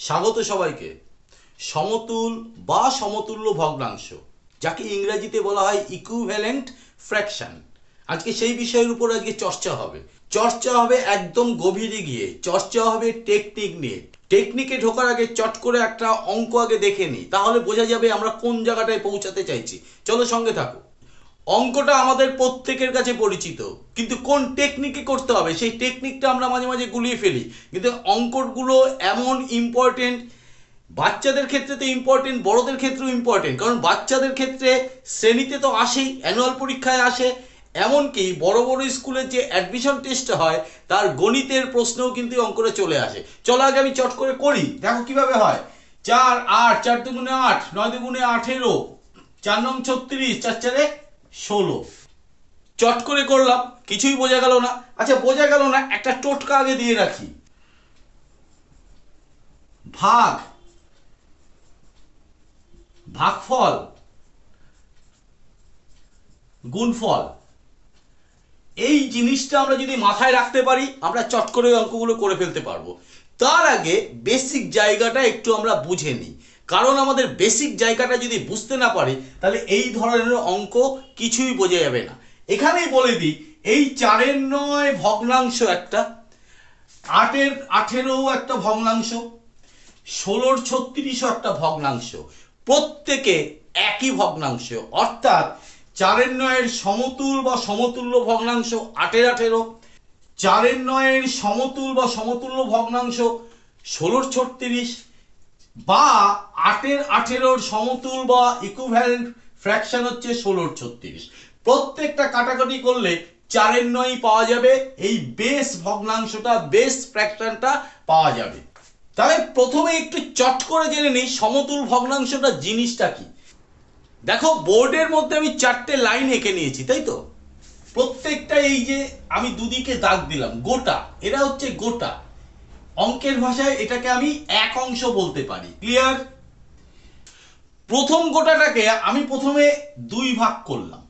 স্বাগত সবাইকে। সমতুল বা সমতুল্য ভগ্নাংশ, যাকে ইংরেজিতে বলা হয় ইকুইভ্যালেন্ট ফ্র্যাকশন আজকে সেই বিষয়ের উপর আজকে চর্চা হবে। চর্চা হবে একদম গভীরে গিয়ে, চর্চা হবে টেকনিক নিয়ে। টেকনিকে ঢোকার আগে চট করে একটা অঙ্ক আগে দেখে নিই, তাহলে বোঝা যাবে আমরা কোন জায়গাটায় পৌঁছাতে চাইছি। চলো সঙ্গে থাকো। অঙ্কটা আমাদের প্রত্যেকের কাছে পরিচিত। কিন্তু কোন টেকনিকে করতে হবে, সেই টেকনিকটা আমরা মাঝে মাঝে গুলিয়ে ফেলি। কিন্তু অঙ্কগুলো এমন ইম্পর্টেন্ট বাচ্চাদের ক্ষেত্রে তো ইম্পর্টেন্ট বড়দের ক্ষেত্রেও ইম্পর্টেন্ট কারণ বাচ্চাদের ক্ষেত্রে শ্রেণীতে তো আসেই অ্যানুয়াল পরীক্ষায় আসে। এমনকি বড় বড় স্কুলের যে অ্যাডমিশন টেস্ট হয়, তার গণিতের প্রশ্নও কিন্তু অঙ্কটা চলে আসে। চলো আগে আমি চট করে করি। দেখো কীভাবে হয়। চার আট, চার দুগুণে আট, নয় দুগুণে আঠেরো, চার নং ছত্রিশ, চার চারে ষোলো। চট করে করলাম, কিছুই বোঝা গেল না। আচ্ছা বোঝা গেল না, একটা টোটকা আগে দিয়ে রাখি। ভাগ। ভাগফল। গুণফল। এই জিনিসটা আমরা যদি মাথায় রাখতে পারি, আমরা চট করে অঙ্কগুলো করে ফেলতে পারব। তার আগে বেসিক জায়গাটা একটু আমরা বুঝে নিই। কারণ আমাদের বেসিক জায়গাটা যদি বুঝতে না পারি, তাহলে এই ধরনের অঙ্ক কিছুই বোঝা যাবে না। এখানেই বলে দিই, এই চারের নয় ভগ্নাংশ একটা, আটের আঠেরো একটা ভগ্নাংশ, ষোলোর ছত্রিশও একটা ভগ্নাংশ, প্রত্যেকে একই ভগ্নাংশ। অর্থাৎ চারের নয়ের সমতুল বা সমতুল্য ভগ্নাংশ আটের আঠেরো, চারের নয়ের সমতুল বা সমতুল্য ভগ্নাংশ ষোলোর ছত্রিশ বা আটের, আঠেরোর সমতুল বা ইকুভ্যালেন্ট ফ্র্যাকশন হচ্ছে ষোলোর ছত্রিশ। প্রত্যেকটা কাটাকাটি করলে চারের নয় পাওয়া যাবে, এই বেস ভগ্নাংশটা বেস ফ্র্যাকশনটা পাওয়া যাবে। তাহলে প্রথমে একটু চট করে জেনে নিই সমতুল ভগ্নাংশটা জিনিসটা কি। দেখো বোর্ডের মধ্যে আমি চারটে লাইন এঁকে নিয়েছি, তাই তো? প্রত্যেকটা এই যে আমি দুদিকে দাগ দিলাম, গোটা, এরা হচ্ছে গোটা। অঙ্কের ভাষায় এটাকে আমি এক অংশ বলতে পারি। ক্লিয়ার প্রথম গোটাটাকে আমি প্রথমে দুই ভাগ করলাম।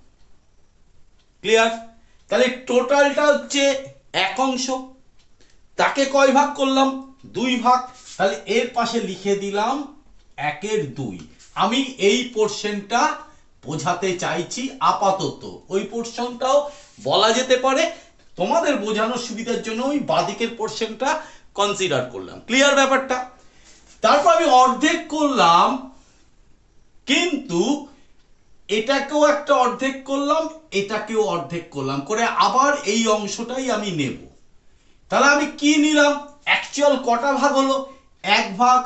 ক্লিয়ার তাহলে টোটালটা হচ্ছে এক অংশ। তাকে কয় ভাগ করলাম? দুই ভাগ। তাহলে এর পাশে লিখে দিলাম একের দুই। আমি এই পোর্শনটা বোঝাতে চাইছি আপাতত। ওই পোর্শনটাও বলা যেতে পারে। তোমাদের বোঝানোর সুবিধার জন্য ওই বাদিকের পোর্শনটা কনসিডার করলাম। ক্লিয়ার ব্যাপারটা? তারপর আমি অর্ধেক করলাম, কিন্তু এটাকেও একটা অর্ধেক করলাম, এটাকেও অর্ধেক করলাম। করে আবার এই অংশটাই আমি নেব। তাহলে আমি কি নিলাম? অ্যাকচুয়াল কটা ভাগ হলো? এক ভাগ,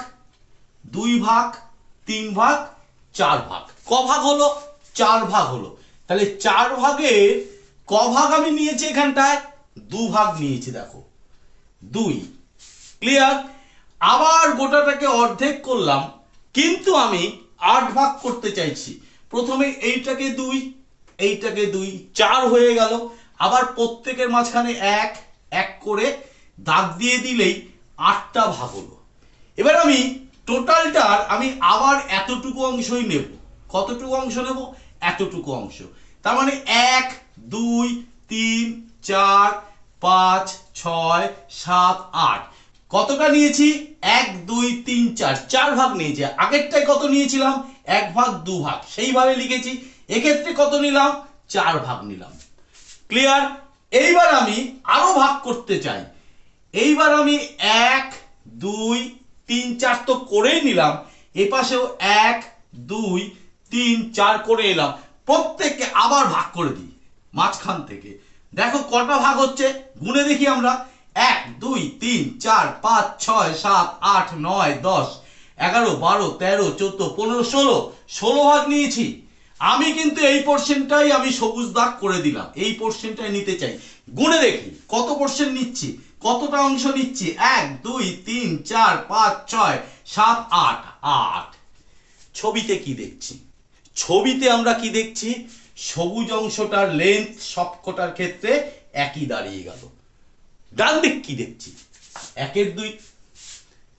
দুই ভাগ, তিন ভাগ, চার ভাগ। ক ভাগ হলো? চার ভাগ হলো। তাহলে চার ভাগের ক ভাগ আমি নিয়েছি এখানটায়? দু ভাগ নিয়েছি, দেখো। দুই। ক্লিয়ার আবার গোটাটাকে অর্ধেক করলাম, কিন্তু আমি আট ভাগ করতে চাইছি। প্রথমে এইটাকে দুই এইটাকে দুই, চার হয়ে গেল। আবার প্রত্যেকের মাঝখানে এক এক করে দাগ দিয়ে দিলেই আটটা ভাগ হলো। এবার আমি টোটালটার আমি আবার এতটুকু অংশই নেব। কতটুকু অংশ নেব? এতটুকু অংশ। তার মানে এক, দুই, তিন, চার, পাঁচ, ছয়, সাত, আট। কতটা নিয়েছি? এক, দুই, তিন, চার। চার ভাগ নিয়েছি। আগেরটায় কত নিয়েছিলাম? এক ভাগ, দু ভাগ। সেইভাবে লিখেছি। এক্ষেত্রে কত নিলাম? চার ভাগ নিলাম। ক্লিয়ার এইবার আমি আরও ভাগ করতে চাই। এইবার আমি এক, দুই, তিন, চার তো করেই নিলাম। এ পাশেও এক, দুই, তিন, চার করে এলাম। প্রত্যেককে আবার ভাগ করে দিই। মাঝখান থেকে। দেখো কটা ভাগ হচ্ছে? গুনে দেখি আমরা। এক, দুই, তিন, চার, পাঁচ, ছয়, সাত, আট, নয়, দশ, এগারো, বারো, তেরো, চোদ্দ, পনেরো, ষোলো ষোলো ভাগ নিয়েছি। আমি কিন্তু এই পোর্শনটাই আমি সবুজ দাগ করে দিলাম। এই পোর্শনটাই নিতে চাই। গুনে দেখি, কত পোর্শন নিচ্ছি? কতটা অংশ নিচ্ছি? এক, দুই, তিন, চার, পাঁচ, ছয়, সাত, আট আট। ছবিতে কি দেখছি? ছবিতে আমরা কি দেখছি? সবুজ অংশটার লেন্থ সবকটার ক্ষেত্রে একই দাঁড়িয়ে গেল। ডান দিক কি দেখছি? একের দুই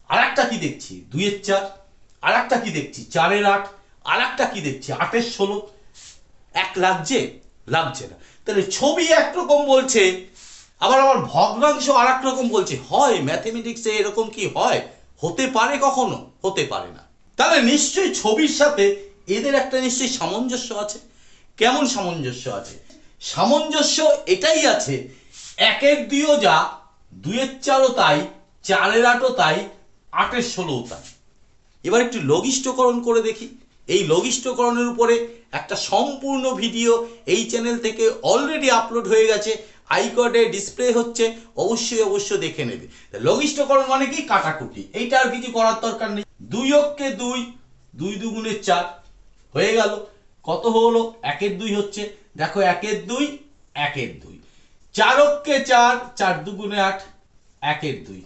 আর একটা কি দেখছি? দুইয়ের চার আর একটা কি দেখছি? চারের আট আর একটা কি দেখছি? আটের ষোলো। এক লাগছে? লাগছে না। তাহলে ছবি একরকম বলছে, আবার আমার ভগ্নাংশ আর এক রকম বলছে। হয় ম্যাথমেটিক্সে এরকম কি হয়? হতে পারে কখনো? হতে পারে না। তাহলে নিশ্চয়ই ছবির সাথে এদের একটা নিশ্চয়ই সামঞ্জস্য আছে। কেমন সামঞ্জস্য আছে? সামঞ্জস্য এটাই আছে একের দুইও যা দুয়ের চারও তাই, চারের আটও তাই, আটের ষোলোও তাই। এবার একটু লঘিষ্ঠকরণ করে দেখি। এই লঘিষ্ঠকরণের উপরে একটা সম্পূর্ণ ভিডিও এই চ্যানেল থেকে অলরেডি আপলোড হয়ে গেছে। আইকডে ডিসপ্লে হচ্ছে, অবশ্যই অবশ্যই দেখে নেবে। লঘিষ্ঠকরণ মানে কি? কাটাকুটি। এইটা আর কিছু করার দরকার নেই। দুই অক্ষে দুই দুই দুগুণের চার। হয়ে গেল। কত হলো? একের দুই হচ্ছে। দেখো, একের দুই একের দুই। চার অক্ষে চার চার দুগুণে আট, একের দুই।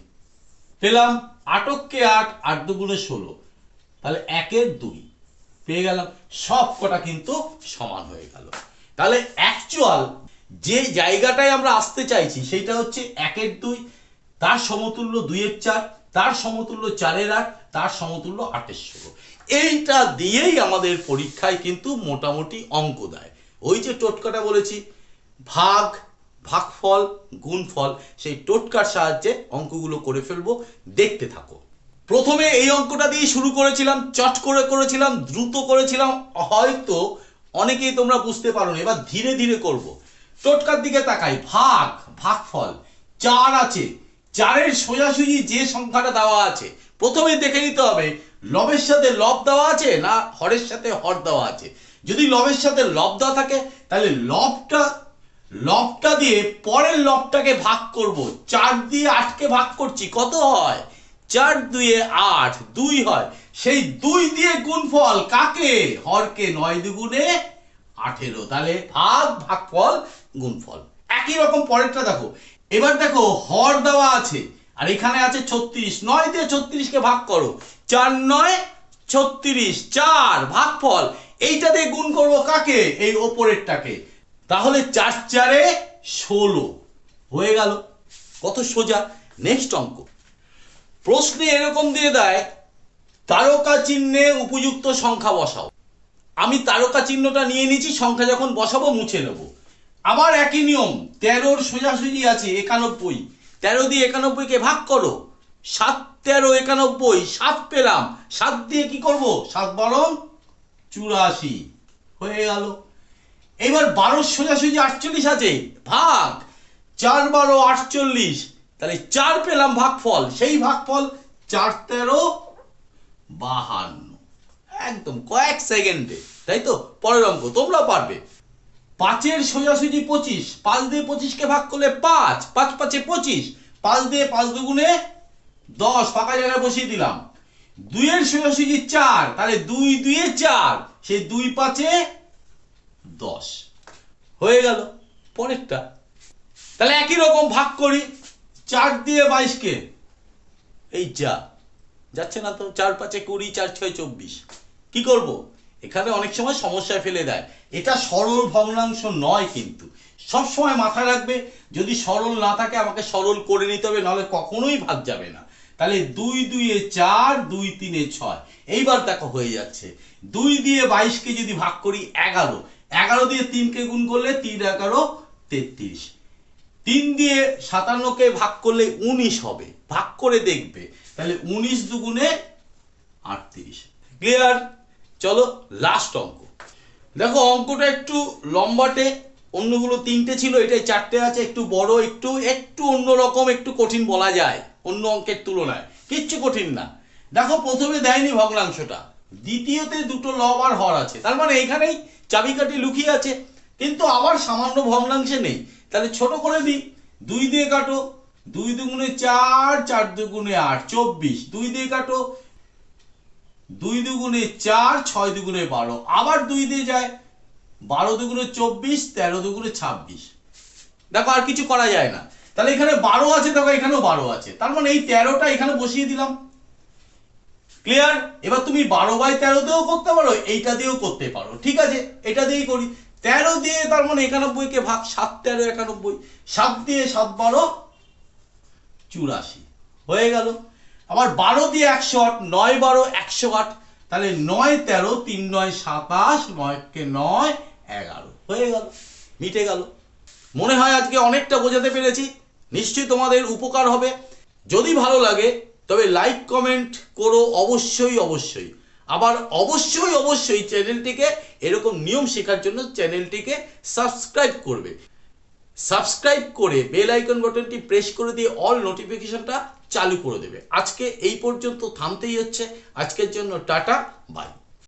পেলাম আটককে আট আট দুগুণে ষোলো। তাহলে একের দুই। পেয়ে গেলাম। সব কটা কিন্তু সমান হয়ে গেল। তাহলে অ্যাকচুয়াল যে জায়গাটায় আমরা আসতে চাইছি সেটা হচ্ছে একের দুই। তার সমতুল্য দুইয়ের চার, তার সমতুল্য চারের আট, তার সমতুল্য আটের ষোলো। এইটা দিয়েই আমাদের পরীক্ষায় কিন্তু মোটামুটি অঙ্ক দেয়। ওই যে টোটকাটা বলেছি, ভাগ ভাগফল, গুণফল, সেই টোটকার সাহায্যে অঙ্কগুলো করে ফেলব। দেখতে থাকো। প্রথমে এই অঙ্কটা দিয়ে শুরু করেছিলাম, চট করে করেছিলাম, দ্রুত করেছিলাম। হয়তো অনেকেই তোমরা বুঝতে পারো না, এবার ধীরে ধীরে করব। টোটকার দিকে তাকাই, ভাগ, ভাগফল, চার আছে। চারের সোজাসুজি যে সংখ্যাটা দেওয়া আছে, প্রথমে দেখে নিতে হবে, লবের সাথে লব দেওয়া আছে না হরের সাথে হর দেওয়া আছে? যদি লবের সাথে লব দেওয়া থাকে, তাহলে লবটা লবটা দিয়ে পরের লবটাকে ভাগ করব। চার দিয়ে আটকে ভাগ করছি, কত হয়? চার দুয়ে আট, দুই হয়। সেই দুই দিয়ে গুণফল কাকে? হরকে নয় দুগুণে আঠেরো। তাহলে ভাগ, ভাগফল, গুণফল। একই রকম পরেরটা দেখো। এবার দেখো, হর দেওয়া আছে, আর এখানে আছে ছত্রিশ। নয় দিয়ে ছত্রিশকে ভাগ করো। চার নয়, ছত্রিশ। চার, ভাগফল। এইটা দিয়ে গুণ করব কাকে? এই ওপরেরটাকে। তাহলে চার চারে ষোলো। হয়ে গেল। কত সোজা? নেক্সট অঙ্ক। প্রশ্নে এরকম দিয়ে দেয়, তারকা চিহ্নে উপযুক্ত সংখ্যা বসাও। আমি তারকা চিহ্নটা নিয়ে নিয়েছি, সংখ্যা যখন বসাবো মুছে নেব। আবার একই নিয়ম, তেরোর সোজাসুজি আছে একানব্বই। তেরো দিয়ে একানব্বইকে ভাগ করো। সাত তেরো একানব্বই, সাত পেলাম। সাত দিয়ে কি করব? সাত বরং চুরাশি। হয়ে গেল। এবার বারো সোজাসুজি আটচল্লিশ আছে। ভাগ। চার বারো আটচল্লিশ। তাহলে চার পেলাম ভাগফল। সেই ভাগফল চার তেরো বাহান্ন। একদম কয়েক সেকেন্ডে, তাই তো? পরের অঙ্ক তোমরা পারবে। পাঁচের সোজাসুজি পঁচিশ, পাঁচ দিয়ে পঁচিশকে ভাগ করলে পাঁচ পাঁচ পাঁচে পঁচিশ, পাঁচ দিয়ে পাঁচ দুগুণে দশ, ফাঁকা জায়গায় বসিয়ে দিলাম। দুইয়ের সোজাসুজি চার, তাহলে দুই দুয়ে চার, সেই দুই পাঁচে দশ। হয়ে গেল। পরেরটা। তাহলে একই রকম ভাগ করি। চার দিয়ে বাইশকে। এই যা। যাচ্ছে না তো? চার পাঁচে কুড়ি, চার ছয় চব্বিশ। কি করব? এখানে অনেক সময় সমস্যায় ফেলে দেয়। এটা সরল ভগ্নাংশ নয় কিন্তু। সব সময় মাথায় রাখবে, যদি সরল না থাকে আমাকে সরল করে নিতে হবে, নাহলে কখনোই ভাগ যাবে না। তাহলে দুই দুইয়ে চার, দুই তিনে ছয়। এইবার দেখো হয়ে যাচ্ছে। দুই দিয়ে বাইশকে যদি ভাগ করি, এগারো। এগারো দিয়ে তিনকে গুণ করলে তিন এগারো, তেত্রিশ। তিন দিয়ে সাতান্নকে ভাগ করলে উনিশ হবে। ভাগ করে দেখবে। তাহলে উনিশ দুগুণে আটত্রিশ। ক্লিয়ার চলো লাস্ট অঙ্ক। দেখো, অঙ্কটা একটু লম্বাটে। অন্যগুলো তিনটে ছিল, এটাই চারটে আছে। একটু বড়, একটু একটু অন্যরকম একটু কঠিন বলা যায়। অন্য অঙ্কের তুলনায়। কিচ্ছু কঠিন না। দেখো, প্রথমে দেয়নি ভগ্নাংশটা। দ্বিতীয়তে দুটো লব আর হর আছে। তার মানে এখানেই চাবিকাঠি লুকিয়ে আছে। কিন্তু আবার সামান্য ভগ্নাংশে নেই। তাহলে ছোট করে দিই। দুই দিয়ে কাটো। দুই দুগুণে চার চার দুগুণে আট, চব্বিশ। দুই দিয়ে কাটো। দুই দুগুণে চার, ছয় দুগুণে বারো। আবার দুই দিয়ে যায়। বারো দুগুণে চব্বিশ, তেরো দুগুণে ছাব্বিশ। দেখো আর কিছু করা যায় না। তাহলে এখানে বারো আছে, দেখো এখানেও বারো আছে। তার মানে এই তেরোটা এখানে বসিয়ে দিলাম। ক্লিয়ার এবার তুমি বারো বাই তেরো দিয়েও করতে পারো, এইটা দিয়েও করতে পারো। ঠিক আছে? এটা দিয়েই করি। তেরো দিয়ে তার মানে একানব্বইকে ভাগ সাত, তেরো একানব্বই। সাত দিয়ে সাত বারো, চুরাশি। হয়ে গেল। আবার বারো দিয়ে একশো আট, নয় বারো একশো আট, তাহলে নয় তেরো, তিন নয় সাতাশ নয়কে নয়, এগারো। হয়ে গেল। মিটে গেল। মনে হয় আজকে অনেকটা বোঝাতে পেরেছি। নিশ্চয়ই তোমাদের উপকার হবে। যদি ভালো লাগে তবে লাইক কমেন্ট করো অবশ্যই অবশ্যই। আবার অবশ্যই অবশ্যই চ্যানেলটিকে এরকম নিয়ম শেখার জন্য চ্যানেলটিকে সাবস্ক্রাইব করবে। সাবস্ক্রাইব করে বেল আইকন বাটনটি প্রেস করে দিয়ে অল নোটিফিকেশনটা চালু করে দেবে। আজকে এই পর্যন্ত থামতেই হচ্ছে। আজকের জন্য টাটা বাই